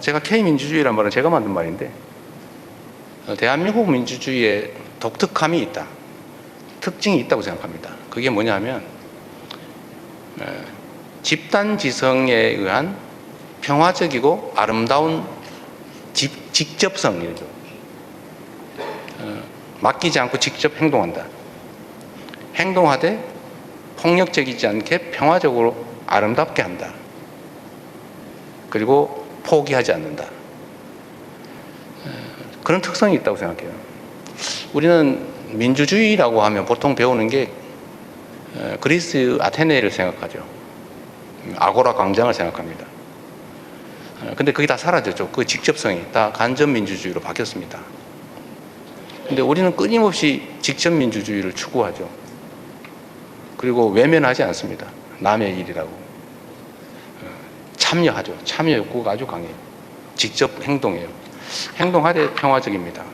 제가 K민주주의란 말은 제가 만든 말인데 어, 대한민국 민주주의에 독특함이 있다. 특징이 있다고 생각합니다. 그게 뭐냐면 어, 집단 지성에 의한 평화적이고 아름다운 직, 직접성이죠. 어, 맡기지 않고 직접 행동한다. 행동하되 폭력적이지 않게 평화적으로 아름답게 한다. 그리고 포기하지 않는다. 에, 그런 특성이 있다고 생각해요. 우리는 민주주의라고 하면 보통 배우는 게 에, 그리스 아테네를 생각하죠. 음, 아고라 광장을 생각합니다. 에, 근데 그게 다 사라졌죠. 그 직접성이 다 간접 민주주의로 바뀌었습니다. 근데 우리는 끊임없이 직접 민주주의를 추구하죠. 그리고 외면하지 않습니다. 남의 일이라고. 어, 참여하죠. 참여 욕구가 아주 강해요. 직접 행동해요. 행동하되 평화적입니다.